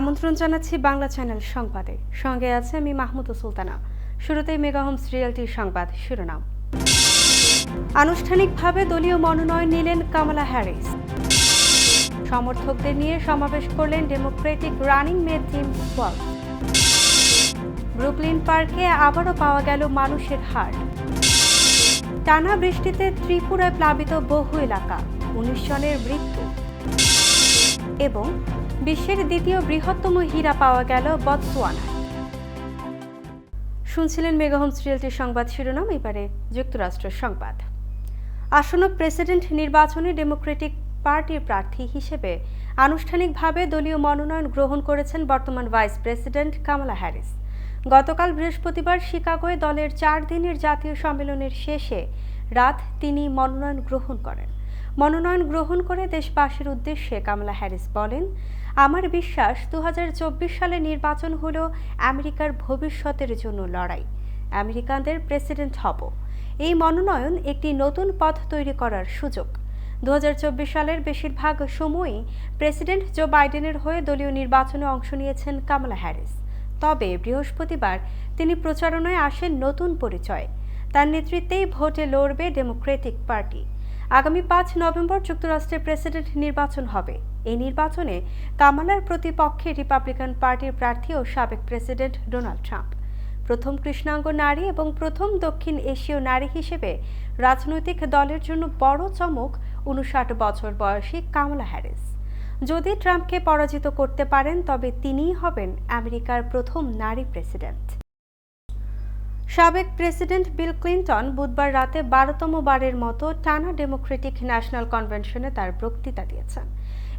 আমন্ত্রণ জানাচ্ছি বাংলা চ্যানেল সংবাদে। সঙ্গে আছে আমি মাহমুদ সুলতানা। শুরুতেই মেগা হোমস রিয়েলটির সংবাদ শিরোনাম। আনুষ্ঠানিকভাবে দলীয় মনোনয়ন নিলেন কামালা হ্যারিস। সমর্থকদের নিয়ে সমাবেশ করলেন democratic running mate Tim Walz Brooklyn পার্কে আবারও পাওয়া গেল মানুষের হাট। টানা বৃষ্টিতে ত্রিপুরায় প্লাবিত বহু এলাকা। উনিশ জনের মৃত্যু। এবং বিশ্বের দ্বিতীয় বৃহত্তম হীরা পাওয়া গেল বতসোয়ানায় শুনছিলেন মেগাহোম সিরিয়ালটির সংবাদ শিরোনাম, এবারে যুক্তরাষ্ট্রের সংবাদ। আসন্ন প্রেসিডেন্ট নির্বাচনে ডেমোক্রেটিক পার্টির প্রার্থী হিসেবে আনুষ্ঠানিকভাবে দলীয় মনোনয়ন গ্রহণ করেছেন বর্তমান ভাইস প্রেসিডেন্ট কামালা হ্যারিস। গতকাল বৃহস্পতিবার শিকাগোয় দলের চার দিনের জাতীয় সম্মেলনের শেষে রাত তিনি মনোনয়ন গ্রহণ করেন। মনোনয়ন গ্রহণ করে দেশবাসীর উদ্দেশ্যে কামলা হ্যারিস বলেন, আমার বিশ্বাস দু সালে নির্বাচন হল আমেরিকার ভবিষ্যতের জন্য লড়াই। আমেরিকানদের প্রেসিডেন্ট হব। এই মনোনয়ন একটি নতুন পথ তৈরি করার সুযোগ। দু হাজার চব্বিশ সালের বেশিরভাগ সময়ই প্রেসিডেন্ট জো বাইডেনের হয়ে দলীয় নির্বাচনে অংশ নিয়েছেন কামলা হ্যারিস। তবে বৃহস্পতিবার তিনি প্রচারণায় আসেন নতুন পরিচয়। তার নেতৃত্বেই ভোটে লড়বে ডেমোক্রেটিক পার্টি। আগামী পাঁচ নভেম্বর যুক্তরাষ্ট্রের প্রেসিডেন্ট নির্বাচন হবে। এই নির্বাচনে কামালার প্রতিপক্ষে রিপাবলিকান পার্টির প্রার্থী ও সাবেক প্রেসিডেন্ট ডোনাল্ড ট্রাম্প। প্রথম কৃষ্ণাঙ্গ নারী এবং প্রথম দক্ষিণ এশীয় নারী হিসেবে রাজনৈতিক দলের জন্য বড় চমক উনষাট বছর বয়সী কামলা হ্যারিস। যদি ট্রাম্পকে পরাজিত করতে পারেন, তবে তিনিই হবেন আমেরিকার প্রথম নারী প্রেসিডেন্ট। সাবেক প্রেসিডেন্ট বিল ক্লিন্টন বুধবার রাতে বারোতম বারের মতো টানা ডেমোক্রেটিক ন্যাশনাল কনভেনশনে তার বক্তৃতা দিয়েছেন।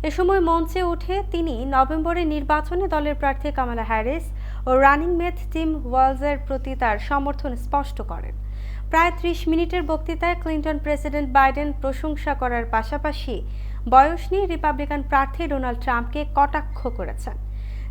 এ সময় মঞ্চে উঠে তিনি নভেম্বরে নির্বাচনে দলের প্রার্থী কামালা হ্যারিস ও রানিং মেথ টিম ওয়ালসের প্রতি তার সমর্থন স্পষ্ট করেন। প্রায় ত্রিশ মিনিটের বক্তৃতায় ক্লিন্টন প্রেসিডেন্ট বাইডেন প্রশংসা করার পাশাপাশি বয়স নিয়ে রিপাবলিকান প্রার্থী ডোনাল্ড ট্রাম্পকে কটাক্ষ করেছেন।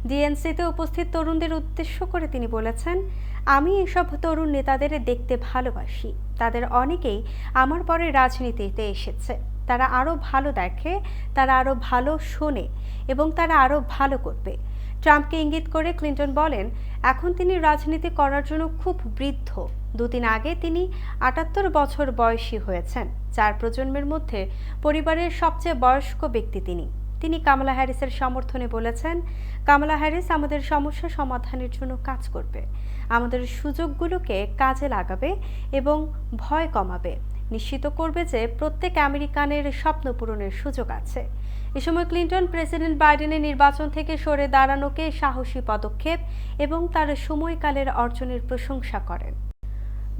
ডিএনসিতে উপস্থিত তরুণদের উদ্দেশ্য করে তিনি বলেছেন, আমি এসব তরুণ নেতাদের দেখতে ভালোবাসি। তাদের অনেকেই আমার পরে রাজনীতিতে এসেছে। তারা আরও ভালো দেখে, তারা আরও ভালো শোনে এবং তারা আরও ভালো করবে। ট্রাম্পকে ইঙ্গিত করে ক্লিন্টন বলেন, এখন তিনি রাজনীতি করার জন্য খুব বৃদ্ধ। দুদিন আগে তিনি আটাত্তর বছর বয়সী হয়েছেন। চার প্রজন্মের মধ্যে পরিবারের সবচেয়ে বয়স্ক ব্যক্তি তিনি। তিনি কামলা হ্যারিসের সমর্থনে বলেছেন, কামলা হ্যারিস আমাদের সমস্যা সমাধানের জন্য কাজ করবে। আমাদের সুযোগগুলোকে কাজে লাগাবে এবং ভয় কমাবে। নিশ্চিত করবে যে প্রত্যেক আমেরিকানের স্বপ্ন পূরণের সুযোগ আছে। এ সময় ক্লিন্টন প্রেসিডেন্ট বাইডেনের নির্বাচন থেকে সরে দাঁড়ানোকে সাহসী পদক্ষেপ এবং তার সময়কালের অর্জনের প্রশংসা করেন।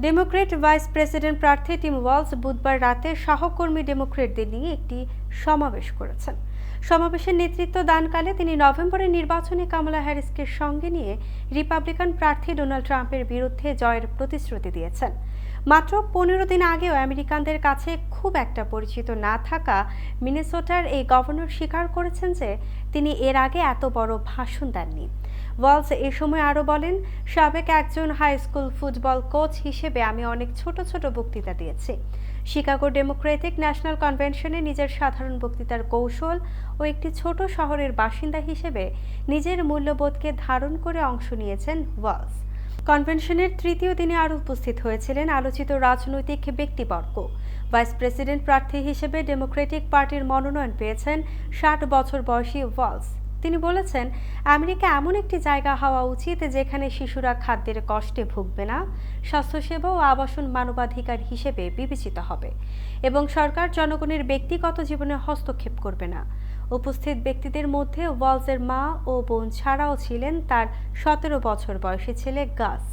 ডেমোক্রেট ভাইস প্রেসিডেন্ট প্রার্থী টিম ওয়ালস বুধবার রাতে সহকর্মী ডেমোক্রেটদের নিয়ে একটি সমাবেশ করেছেন। সমাবেশের নেতৃত্ব দানকালে তিনি নভেম্বরের নির্বাচনে কামলা হ্যারিসকে সঙ্গে নিয়ে রিপাবলিকান প্রার্থী ডোনাল্ড ট্রাম্পের বিরুদ্ধে জয়ের প্রতিশ্রুতি দিয়েছেন। মাত্র পনেরো দিন আগেও আমেরিকানদের কাছে খুব একটা পরিচিত না থাকা মিনেসোটার এই গভর্নর স্বীকার করেছেন যে তিনি এর আগে এত বড় ভাষণ দেননি। ওয়ালস এ সময় আরও বলেন, সাবেক একজন হাই স্কুল ফুটবল কোচ হিসেবে আমি অনেক ছোট ছোট বক্তৃতা দিয়েছি। শিকাগো ডেমোক্রেটিক ন্যাশনাল কনভেনশনে নিজের সাধারণ বক্তৃতার কৌশল ও একটি ছোট শহরের বাসিন্দা হিসেবে নিজের মূল্যবোধকে ধারণ করে অংশ নিয়েছেন ওয়ালস। কনভেনশনের তৃতীয় দিনে আরও উপস্থিত হয়েছিলেন আলোচিত রাজনৈতিক ব্যক্তিবর্গ। ভাইস প্রেসিডেন্ট প্রার্থী হিসেবে ডেমোক্রেটিক পার্টির মনোনয়ন পেয়েছেন ষাট বছর বয়সী ওয়ালস। তিনি বলেছেন, আমেরিকা এমন একটি জায়গা হওয়া উচিত যেখানে শিশুরা খাদ্যের কষ্টে ভুগবে না, স্বাস্থ্যসেবা ও আবাসন মানবাধিকার হিসেবে বিবেচিত হবে এবং সরকার জনগণের ব্যক্তিগত জীবনে হস্তক্ষেপ করবে না। উপস্থিত ব্যক্তিদের মধ্যে ওয়ালসের মা ও বোন ছাড়াও ছিলেন তার সতেরো বছর বয়সী ছেলে গাস।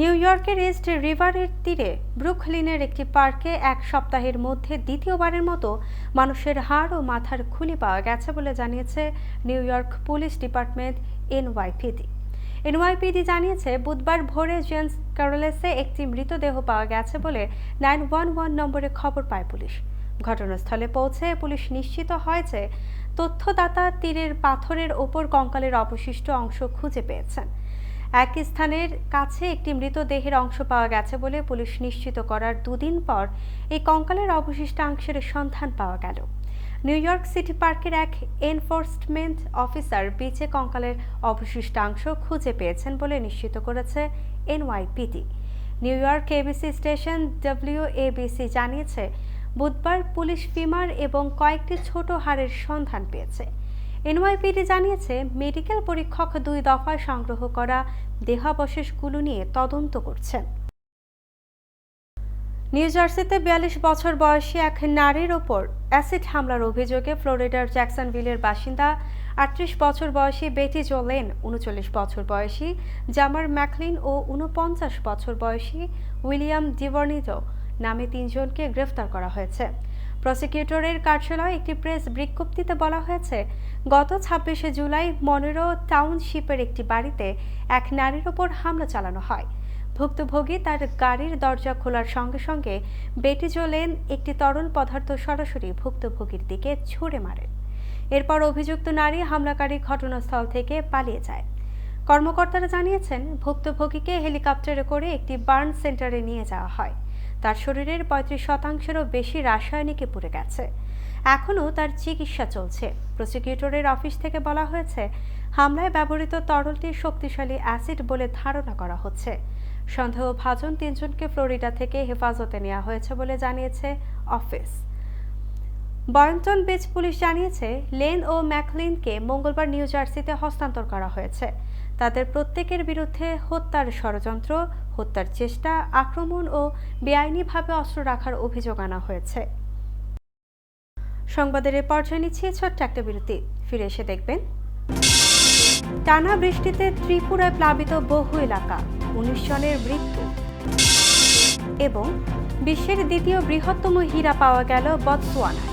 নিউ ইয়র্কের ইস্ট রিভারের তীরে ব্রুকলিনের একটি পার্কে এক সপ্তাহের মধ্যে দ্বিতীয়বারের মতো মানুষের হাড় ও মাথার খুলি পাওয়া গেছে বলে জানিয়েছে New York police department NYPD. NYPD জানিয়েছে, বুধবার ভোরে জেন্স ক্যারোলেসে একটি মৃতদেহ পাওয়া গেছে বলে নাইন ওয়ান ওয়ান নম্বরে খবর পায় পুলিশ। ঘটনাস্থলে পৌঁছে পুলিশ নিশ্চিত হয় যে তথ্যদাতা তীরের পাথরের ওপর কঙ্কালের অবশিষ্ট অংশ খুঁজে পেয়েছেন। এক স্থানের কাছে একটি মৃতদেহের অংশ পাওয়া গেছে বলে পুলিশ নিশ্চিত করার দুদিন পর এই কঙ্কালের অবশিষ্টাংশের সন্ধান পাওয়া গেল। নিউ ইয়র্ক সিটি পার্কের এক এনফোর্সমেন্ট অফিসার বিচে কঙ্কালের অবশিষ্টাংশ খুঁজে পেয়েছেন বলে নিশ্চিত করেছে NYPD. New York ABC station WABC জানিয়েছে বুধবার পুলিশ ফিমার এবং কয়েকটি ছোট হাড়ের সন্ধান পেয়েছে। এনওয়াইপিডি জানিয়েছে, মেডিকেল পরীক্ষক দুই দফায় সংগ্রহ করা দেহাবশেষগুলো নিয়ে তদন্ত করছেন। নিউ জার্সিতে বিয়াল্লিশ বছর বয়সী এক নারীর ওপর অ্যাসিড হামলার অভিযোগে ফ্লোরিডার জ্যাকসনভিলের বাসিন্দা, আটত্রিশ বছর বয়সী বেটি জোলেন, উনচল্লিশ বছর বয়সী জামার ম্যাকলিন ও উনপঞ্চাশ বছর বয়সী উইলিয়াম ডিভর্নিটো নামে তিনজনকে গ্রেফতার করা হয়েছে। প্রসিকিউটরের কার্যালয়ে একটি প্রেস বিজ্ঞপ্তিতে বলা হয়েছে, গত ছাব্বিশে জুলাই মনেরো টাউনশিপের একটি বাড়িতে এক নারীর ওপর হামলা চালানো হয়। ভুক্তভোগী তার গাড়ির দরজা খোলার সঙ্গে সঙ্গে বেটি জোলেন একটি তরল পদার্থ সরাসরি ভুক্তভোগীর দিকে ছুঁড়ে মারেন এরপর অভিযুক্ত নারী হামলাকারী ঘটনাস্থল থেকে পালিয়ে যায়। কর্মকর্তারা জানিয়েছেন, ভুক্তভোগীকে হেলিকপ্টারে করে একটি বার্ন সেন্টারে নিয়ে যাওয়া হয়। তার শরীরের পঁয়ত্রিশ শতাংশেরও বেশি রাসায়নিকে পুড়ে গেছে। এখনও তার চিকিৎসা চলছে। প্রসিকিউটরের অফিস থেকে বলা হয়েছে, হামলায় ব্যবহৃত তরলটি শক্তিশালী অ্যাসিড বলে ধারণা করা হচ্ছে। সন্দেহভাজন তিনজনকে ফ্লোরিডা থেকে হেফাজতে নেওয়া হয়েছে বলে জানিয়েছে অফিস। বয়ন্টন বিচ পুলিশ জানিয়েছে, লেন ও ম্যাকলিনকে মঙ্গলবার নিউ জার্সিতে হস্তান্তর করা হয়েছে। তাদের প্রত্যেকের বিরুদ্ধে হত্যার ষড়যন্ত্র, হত্যার চেষ্টা, আক্রমণ ও বেআইনিভাবে অস্ত্র রাখার অভিযোগ আনা হয়েছে। সংবাদের এ পর্যায়ে নিচ্ছে ছোট্ট একটা বিরতি। ফিরে এসে দেখবেন। টানা বৃষ্টিতে ত্রিপুরায় প্লাবিত বহু এলাকা, উনিশ জনের মৃত্যু। এবং বিশ্বের দ্বিতীয় বৃহত্তম হীরা পাওয়া গেল বতসোয়ানায়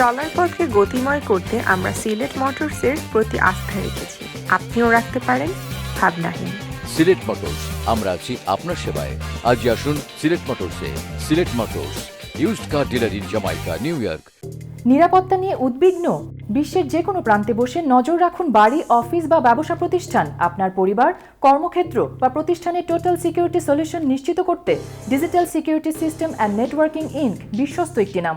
চলার পথকে গতিময় করতে আমরা সিলেট মোটরসের প্রতি আস্থা রেখেছি। আপনিও রাখতে পারেন ভাবনাহীন। সিলেট মোটরস আমরা আছি আপনার সেবায়। আজই আসুন Sylhet মোটরসে। Sylhet Motors used car dealer in Jamaica New York নিরাপত্তা নিয়ে উদ্বিগ্ন? বিশ্বের যে কোনো প্রান্তে বসে নজর রাখুন বাড়ি অফিস বা ব্যবসা প্রতিষ্ঠান। আপনার পরিবার কর্মক্ষেত্র বা প্রতিষ্ঠানের টোটাল সিকিউরিটি সলিউশন নিশ্চিত করতে Digital Security System and Networking Inc বিশ্বস্ত একটি নাম।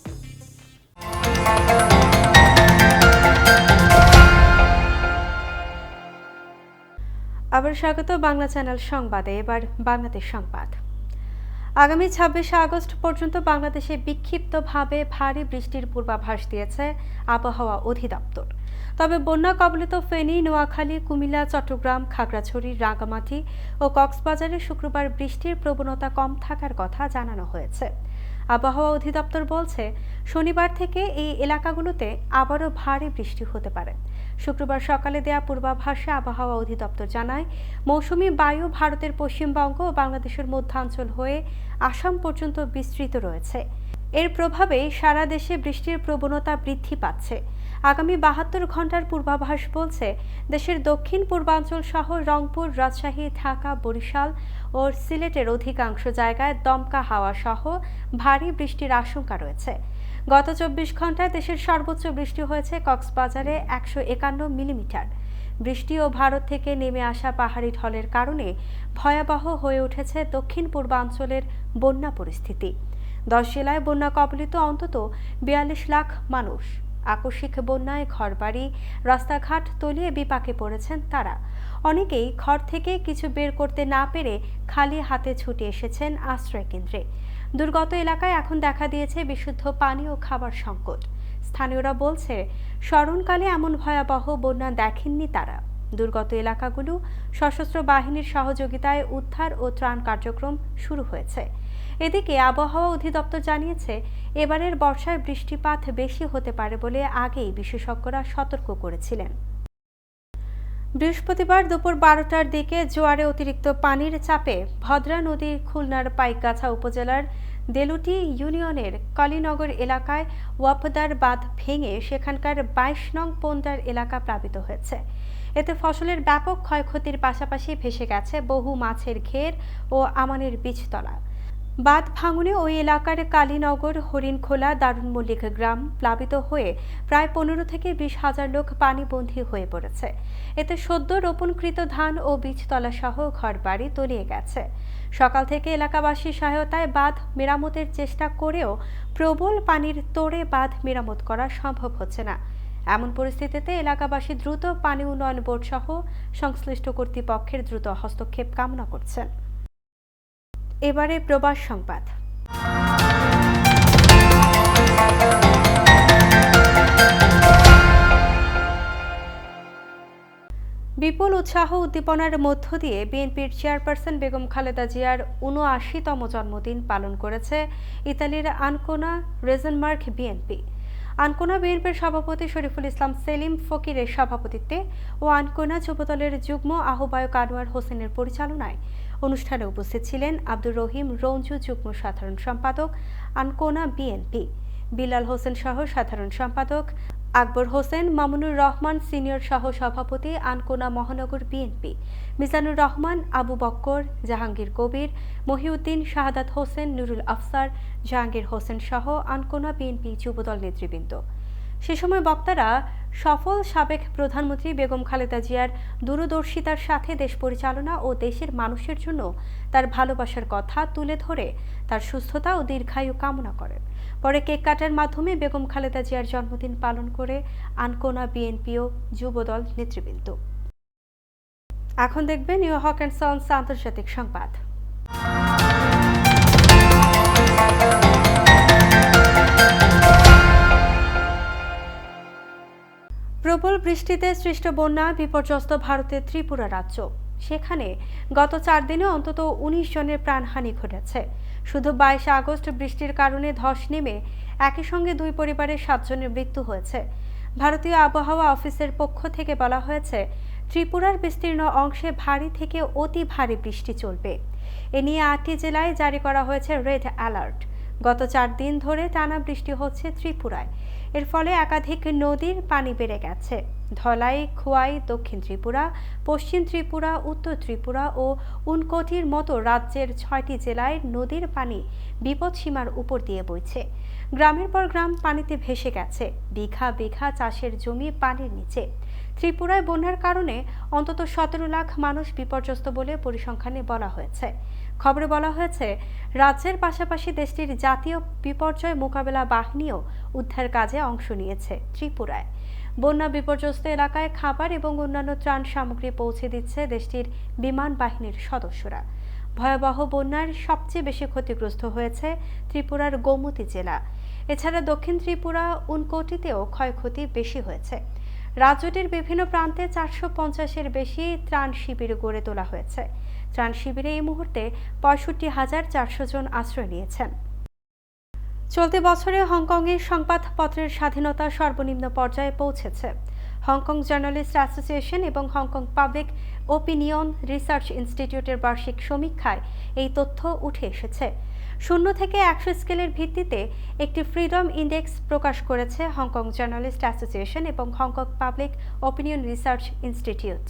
আবার স্বাগত বাংলা চ্যানেল সংবাদে, এবার বাংলাদেশ সংবাদ। আগামী ছাব্বিশে আগস্ট পর্যন্ত বাংলাদেশে বিক্ষিপ্তভাবে ভারী বৃষ্টির পূর্বাভাস দিয়েছে আবহাওয়া অধিদপ্তর। তবে বন্যা কবলিত ফেনী, নোয়াখালী, কুমিল্লা, চট্টগ্রাম, খাগড়াছড়ি, রাঙ্গামাটি ও কক্সবাজারে শুক্রবার বৃষ্টির প্রবণতা কম থাকার কথা জানানো হয়েছে। আবহাওয়া অধিদপ্তর বলছে, শনিবার থেকে এই এলাকাগুলোতে আবারও ভারী বৃষ্টি হতে পারে। শুক্রবার সকালে দেয়া পূর্বাভাসে আবহাওয়া অধিদপ্তর জানায়, মৌসুমি বায়ু ভারতের পশ্চিমবঙ্গ ও বাংলাদেশের মধ্যাঞ্চল হয়ে আসাম পর্যন্ত বিস্তৃত রয়েছে। এর প্রভাবে সারা দেশে বৃষ্টির প্রবণতা বৃদ্ধি পাচ্ছে। আগামী বাহাত্তর ঘণ্টার পূর্বাভাস বলছে, দেশের দক্ষিণ পূর্বাঞ্চল সহ রংপুর, রাজশাহী, ঢাকা, বরিশাল ও সিলেটের অধিকাংশ জায়গায় দমকা হাওয়া সহ ভারী বৃষ্টির আশঙ্কা রয়েছে। গত চব্বিশ ঘন্টায় দেশের সর্বোচ্চ বৃষ্টি হয়েছে কক্সবাজারে একশো একান্ন মিলিমিটার। বৃষ্টি ও ভারত থেকে নেমে আসা পাহাড়ি ঢলের কারণে ভয়াবহ হয়ে উঠেছে দক্ষিণ পূর্বাঞ্চলের বন্যা পরিস্থিতি। দশ জেলায় বন্যা কবলিত অন্তত বিয়াল্লিশ লাখ মানুষ। আকস্মিক বন্যায় ঘরবাড়ি, রাস্তাঘাট তলিয়ে বিপাকে পড়েছেন তারা। অনেকেই ঘর থেকে কিছু বের করতে না পেরে খালি হাতে ছুটে এসেছেন আশ্রয় কেন্দ্রে। দুর্গত এলাকায় এখন দেখা দিয়েছে বিশুদ্ধ পানি ও খাবার সংকট। স্থানীয়রা বলছে, স্মরণকালে এমন ভয়াবহ বন্যা দেখেননি তারা। দুর্গত এলাকাগুলো সশস্ত্র বাহিনীর সহযোগিতায় উদ্ধার ও ত্রাণ কার্যক্রম শুরু হয়েছে। এদিকে আবহাওয়া অধিদপ্তর জানিয়েছে, এবারের বর্ষায় বৃষ্টিপাত বেশি হতে পারে বলে আগেই বিশেষজ্ঞরা সতর্ক করেছিলেন। বৃহস্পতিবার দুপুর বারোটার দিকে জোয়ারে অতিরিক্ত পানির চাপে ভদ্রা নদীর খুলনার পাইকগাছা উপজেলার দেলুটি ইউনিয়নের কালীনগর এলাকায় ওয়াপদার বাঁধ ভেঙে সেখানকার বাইশ নং পোন্দার এলাকা প্লাবিত হয়েছে। এতে ফসলের ব্যাপক ক্ষয়ক্ষতির পাশাপাশি ভেসে গেছে বহু মাছের ঘের ও আমানের বীজতলা। বাঁধ ভাঙনে ওই এলাকার কালীনগর হরিণখোলা দারুণ মল্লিক গ্রাম প্লাবিত হয়ে প্রায় পনেরো থেকে বিশ হাজার লোক পানিবন্দী হয়ে পড়েছে। এতে সদ্য রোপণকৃত ধান ও বীজতলা সহ ঘরবাড়ি তলিয়ে গেছে। সকাল থেকে এলাকাবাসীর সহায়তায় বাঁধ মেরামতের চেষ্টা করেও প্রবল পানির তোড়ে বাঁধ মেরামত করা সম্ভব হচ্ছে না। এমন পরিস্থিতিতে এলাকাবাসী দ্রুত পানি উন্নয়ন বোর্ড সহ সংশ্লিষ্ট কর্তৃপক্ষের দ্রুত হস্তক্ষেপ কামনা করছেন। এবারে প্রবাস সংবাদ। বিপুল উৎসাহ উদ্দীপনার মধ্য দিয়ে বিএনপির চেয়ারপারসন বেগম খালেদা জিয়ার উনআশিতম জন্মদিন পালন করেছে ইতালির আনকোনা রেজনমার্ক বিএনপি। আনকোনা বিএনপির সভাপতি শরীফুল ইসলাম সেলিম ফকিরের সভাপতিত্বে ও আনকোনা যুবদলের যুগ্ম আহ্বায়ক আনোয়ার হোসেনের পরিচালনায় অনুষ্ঠানে উপস্থিত ছিলেন আব্দুর রহিম রঞ্জু, যুগ্ম সাধারণ সম্পাদক আনকোনা বিএনপি, বিলাল হোসেন সহ সাধারণ সম্পাদক আকবর হোসেন, মামুনুর রহমান সিনিয়র সহ সভাপতি আনকোনা মহানগর বিএনপি, মিজানুর রহমান, আবু বক্কর, জাহাঙ্গীর কবির, মহিউদ্দিন, শাহাদাত হোসেন, নুরুল আফসার, জাহাঙ্গীর হোসেন সহ আনকোনা বিএনপি যুবদল নেতৃবৃন্দ। সে সময় বক্তারা সফল সাবেক প্রধানমন্ত্রী বেগম খালেদা জিয়ার দূরদর্শিতার সাথে দেশ পরিচালনা ও দেশের মানুষের জন্য তার ভালোবাসার কথা তুলে ধরে, তার সুস্থতা ও দীর্ঘায়ু কামনা করেন পরে কেক কাটার মাধ্যমে বেগম খালেদা জিয়ার জন্মদিন পালন করে আনকোনা বিএনপি ও যুবদল নেতৃবৃন্দ। এখন দেখবেন নিউ হক অ্যান্ড সন্স আন্তর্জাতিক সংবাদ। প্রবল বৃষ্টিতে সৃষ্ট বন্যা বিপর্যস্ত ভারতের ত্রিপুরা রাজ্য। সেখানে গত চার দিনে অন্তত উনিশ জনের প্রাণহানি ঘটেছে। শুধু বাইশে আগস্ট বৃষ্টির কারণে ধস নেমে একই সঙ্গে দুই পরিবারের সাতজনের মৃত্যু হয়েছে। ভারতীয় আবহাওয়া অফিসের পক্ষ থেকে বলা হয়েছে, ত্রিপুরার বিস্তীর্ণ অংশে ভারী থেকে অতি ভারী বৃষ্টি চলবে। এ নিয়ে আটটি জেলায় জারি করা হয়েছে রেড অ্যালার্ট। গত চার দিন ধরে টানা বৃষ্টি হচ্ছে ত্রিপুরায়। এর ফলে একাধিক নদীর পানি বেড়ে গেছে। ধলাই, খোয়াই, দক্ষিণ ত্রিপুরা, পশ্চিম ত্রিপুরা, উত্তর ত্রিপুরা ও উনকোটির মতো রাজ্যের ছয়টি জেলায় নদীর পানি বিপদসীমার উপর দিয়ে বইছে। গ্রামের পর গ্রাম পানিতে ভেসে গেছে। বিঘা বিঘা চাষের জমি পানির নিচে। ত্রিপুরায় বন্যার কারণে অন্তত সতেরো লাখ মানুষ বিপর্যস্ত বলে পরিসংখ্যানে বলা হয়েছে। খবরে বলা হয়েছে, রাজ্যের পাশাপাশি দেশটির জাতীয় বিপর্যয় মোকাবেলা বাহিনীও উদ্ধার কাজে অংশ নিয়েছে ত্রিপুরায়। বন্যা বিপর্যস্ত এলাকায় খাবার এবং অন্যান্য ত্রাণ সামগ্রী পৌঁছে দিচ্ছে দেশটির বিমান বাহিনীর সদস্যরা। ভয়াবহ বন্যার সবচেয়ে বেশি ক্ষতিগ্রস্ত হয়েছে ত্রিপুরার গোমতী জেলা। এছাড়া দক্ষিণ ত্রিপুরা, উনকোটিতেও ক্ষয়ক্ষতি বেশি হয়েছে। রাজ্যটির বিভিন্ন প্রান্তে চারশো পঞ্চাশের বেশি ত্রাণ শিবির গড়ে তোলা হয়েছে। ত্রাণ শিবিরে এই মুহূর্তে পঁয়ষট্টি হাজার চারশো জন আশ্রয় নিয়েছেন। চলতি বছরে হংকংয়ের সংবাদপত্রের স্বাধীনতা সর্বনিম্ন পর্যায়ে পৌঁছেছে। হংকং জার্নালিস্ট অ্যাসোসিয়েশন এবং Hong Kong Public Opinion Research ইনস্টিটিউটের বার্ষিক সমীক্ষায় এই তথ্য উঠে এসেছে। শূন্য থেকে একশো স্কেলের ভিত্তিতে একটি ফ্রিডম ইন্ডেক্স প্রকাশ করেছে হংকং জার্নালিস্ট অ্যাসোসিয়েশন এবং Hong Kong Public Opinion Research Institute.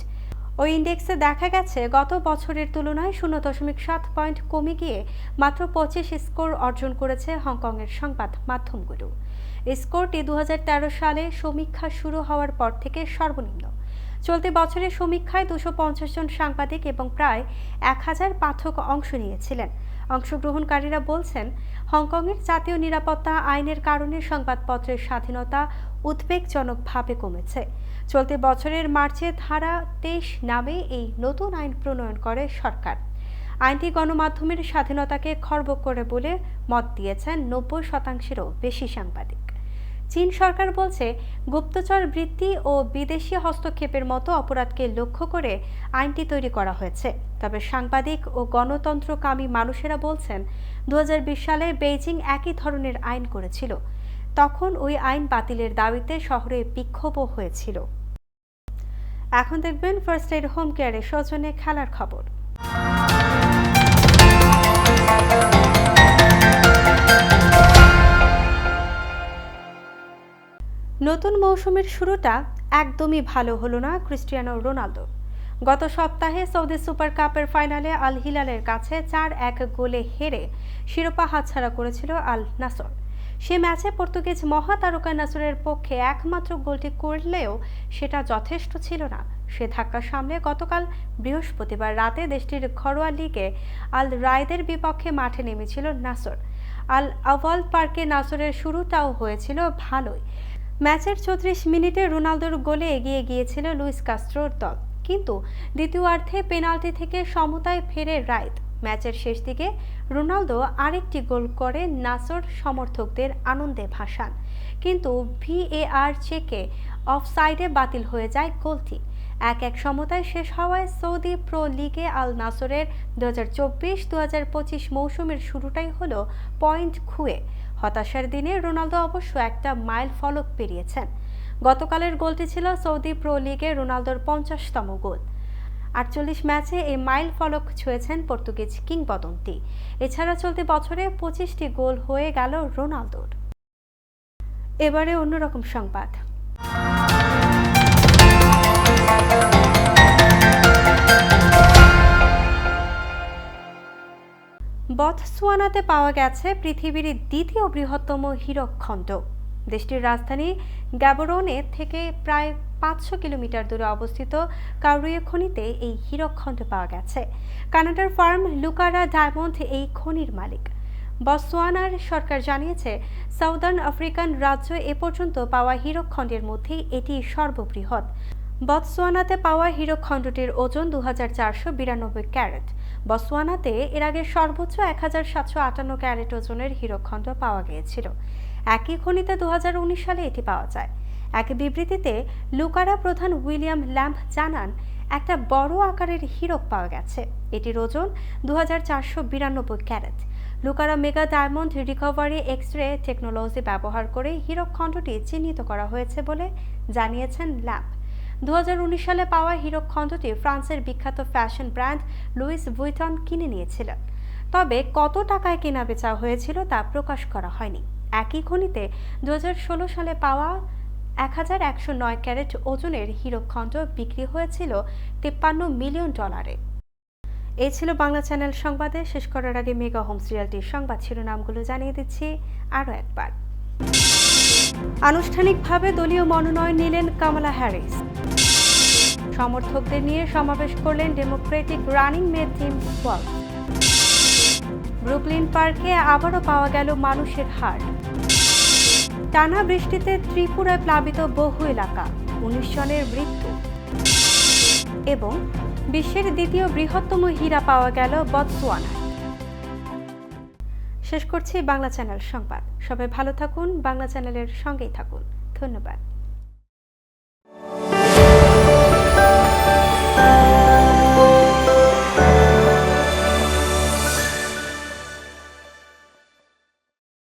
ওই ইন্ডেক্সে দেখা গেছে, গত বছরের তুলনায় শূন্য দশমিক সাত পয়েন্ট কমে গিয়ে মাত্র পঁচিশ স্কোর অর্জন করেছে হংকংয়ের সংবাদ মাধ্যমগুলো। স্কোরটি দু হাজার তেরো সালে সমীক্ষা শুরু হওয়ার পর থেকে সর্বনিম্ন। চলতি বছরের সমীক্ষায় দুশো জন সাংবাদিক এবং প্রায় এক হাজার পাঠক অংশ নিয়েছিলেন। অংশগ্রহণকারীরা বলছেন, হংকংয়ের জাতীয় নিরাপত্তা আইনের কারণে সংবাদপত্রের স্বাধীনতা উদ্বেগজনকভাবে কমেছে। চলতি বছরের মার্চে ধারা তেইশ নামে এই নতুন আইন প্রণয়ন করে সরকার। আইনটি গণমাধ্যমের স্বাধীনতাকে খর্ব করে বলে মত দিয়েছেন নব্বই শতাংশেরও বেশি সাংবাদিক। চীন সরকার বলছে, গুপ্তচর বৃত্তি ও বিদেশি হস্তক্ষেপের মতো অপরাধকে লক্ষ্য করে আইনটি তৈরি করা হয়েছে। তবে সাংবাদিক ও গণতন্ত্রকামী মানুষেরা বলছেন দু হাজার বিশ সালে বেইজিং একই ধরনের আইন করেছিল। তখন ওই আইন বাতিলের দাবিতে শহরে বিক্ষোভও হয়েছিল। এখন দেখবেন ফার্স্ট এড হোম কেয়ারের সৌজন্যে খেলার খবর। নতুন মৌসুমের শুরুটা একদমই ভালো হলো না ক্রিস্টিয়ানো রোনালদো গত সপ্তাহে সৌদি সুপার কাপের ফাইনালে আল হিলালের কাছে চার এক গোলে হেরে শিরোপা হাতছাড়া করেছিল আল নাসর। সে ম্যাচে পর্তুগিজ মহাতারকা নাসরের পক্ষে একমাত্র গোলটি করলেও সেটা যথেষ্ট ছিল না। সে ধাক্কা সামলে গতকাল বৃহস্পতিবার রাতে দেশটির ঘরোয়া লিগে আল রায়দের বিপক্ষে মাঠে নেমেছিল নাসর। আল আওয়াল পার্কে নাসরের শুরুটাও হয়েছিল ভালোই। ম্যাচের চৌত্রিশ মিনিটে রোনালদোর গোলে এগিয়ে গিয়েছিল লুইস কাস্ট্রোর দল। কিন্তু দ্বিতীয়ার্ধে পেনাল্টি থেকে সমতায় ফেরে রাইত। ম্যাচের শেষ দিকে রোনালদো আরেকটি গোল করে নাসর সমর্থকদের আনন্দে ভাসান। কিন্তু ভিএআর চেকে অফসাইডে বাতিল হয়ে যায় গোলটি। এক এক সমতায় শেষ হওয়ায় সৌদি প্রো লিগে আল নাসরের দু হাজার চব্বিশ দু হাজার পঁচিশ মৌসুমের শুরুটাই হলো পয়েন্ট খুয়ে। হতাশার দিনে রোনালদো অবশ্য একটা মাইল ফলক পেরিয়েছেন। গতকালের গোলটি ছিল সৌদি প্রো লিগে রোনালদোর পঞ্চাশতম গোল। আটচল্লিশ ম্যাচে এই মাইল ফলক ছুঁয়েছেন পর্তুগিজ কিংবদন্তি। এছাড়া চলতি বছরে পঁচিশটি গোল হয়ে গেল রোনালদোর। এবারে অন্যরকম সংবাদ। বতসোয়ানাতে পাওয়া গেছে পৃথিবীর দ্বিতীয় বৃহত্তম হীরকখণ্ড। দেশটির রাজধানী গ্যাবরনে থেকে প্রায় পাঁচশো কিলোমিটার দূরে অবস্থিত কাউরিয়া খনিতে এই হীরকখণ্ড পাওয়া গেছে। কানাডার ফার্ম লুকারা ডায়মন্ড এই খনির মালিক। বতসোয়ানার সরকার জানিয়েছে, সাউদার্ন আফ্রিকান রাজ্য এ পর্যন্ত পাওয়া হীরকখণ্ডের মধ্যে এটি সর্ববৃহৎ। বতসোয়ানাতে পাওয়া হীরকখণ্ডটির ওজন দু হাজার চারশো বিরানব্বই ক্যারেট। বতসোয়ানাতে এর আগে সর্বোচ্চ এক হাজার সাতশো আটান্ন ক্যারেট ওজনের হীরকখণ্ড পাওয়া গিয়েছিল। একই খনিতে দুহাজার উনিশ সালে এটি পাওয়া যায়। এক বিবৃতিতে লুকারা প্রধান উইলিয়াম ল্যাম্প জানান, একটা বড় আকারের হীরক পাওয়া গেছে। এটির ওজন দু carat. Lucara Mega Diamond Recovery X ray technology ব্যবহার করে হীরক খণ্ডটি চিহ্নিত করা হয়েছে বলে জানিয়েছেন ল্যাম্প। দু হাজার উনিশ সালে পাওয়া হীরক খণ্ডটি ফ্রান্সের বিখ্যাত ফ্যাশন ব্র্যান্ড লুইস ভুইটন কিনে নিয়েছিলেন। তবে কত টাকায় কেনা বেচা হয়েছিল তা প্রকাশ করা হয়নি। একই খনিতে দু হাজার ষোলো সালে পাওয়া এক হাজার একশো নয় ক্যারেট ওজনের হীরকখণ্ড বিক্রি হয়েছিল তিপ্পান্ন মিলিয়ন ডলারে। এই ছিল বাংলা চ্যানেল সংবাদে। শেষ করার আগে মেগা হোম সিরিয়ালটির সংবাদ শিরোনামগুলো জানিয়ে দিচ্ছি আরও একবার। আনুষ্ঠানিকভাবে দলীয় মনোনয়ন নিলেন কামালা হ্যারিস। সমর্থকদের নিয়ে সমাবেশ করলেন Democratic running mate Tim Walz Brooklyn পার্কে আবারও পাওয়া গেল মানুষের হাট। টানা বৃষ্টিতে ত্রিপুরায় প্লাবিত বহু এলাকা, উনিশ জনের মৃত্যু। এবং বিশ্বের দ্বিতীয় বৃহত্তম হীরা পাওয়া গেল বতসোয়ানায় শেষ করছি বাংলা চ্যানেল সংবাদ। সবাই ভালো থাকুন বাংলা চ্যানেলের সঙ্গেই থাকুন। ধন্যবাদ।